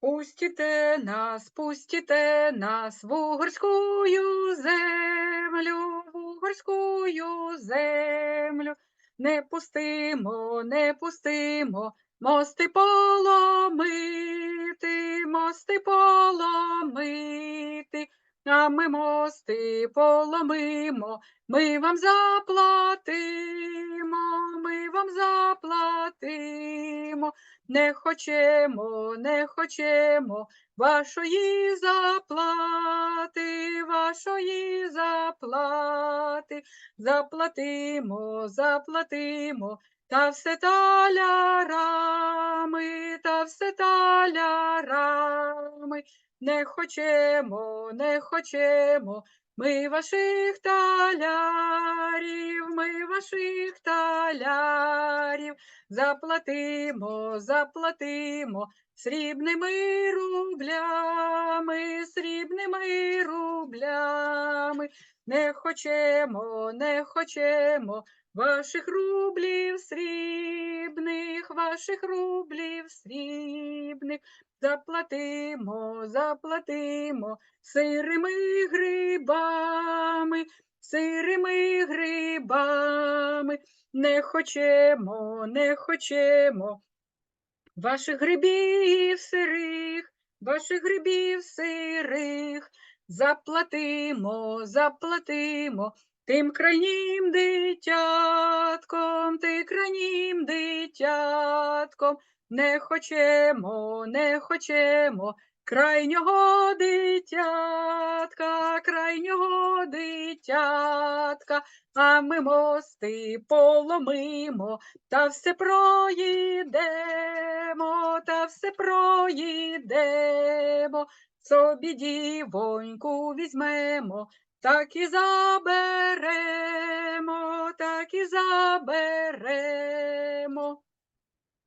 Пустите нас, пустите нас в угорськую землю, в угорськую землю. Не пустимо, не пустимо, мости поломити, мости поломити, а ми мости поломимо, ми вам заплатимо, ми вам заплатимо. Не хочемо, не хочемо вашої заплати, вашої заплати, заплатимо, заплатимо, та все талярами, та все талярами. Не хочемо, не хочемо, ми ваших талярів, ми ваших талярів заплатимо, заплатимо срібними рублями, срібними рублями. Не хочемо, не хочемо ваших рублів срібних, ваших рублів срібних. Заплатимо, заплатимо сирими грибами, сирими грибами. Не хочемо, не хочемо ваших грибів сирих, ваших грибів сирих. Заплатимо, заплатимо тим крайнім дитятком, ти крайнім дитятком. Не хочемо, не хочемо крайнього дитятка, крайнього дитятка, а ми мости поломимо, та все проїдемо, та все проїдемо, собі дівоньку візьмемо, так і заберемо, так і заберемо.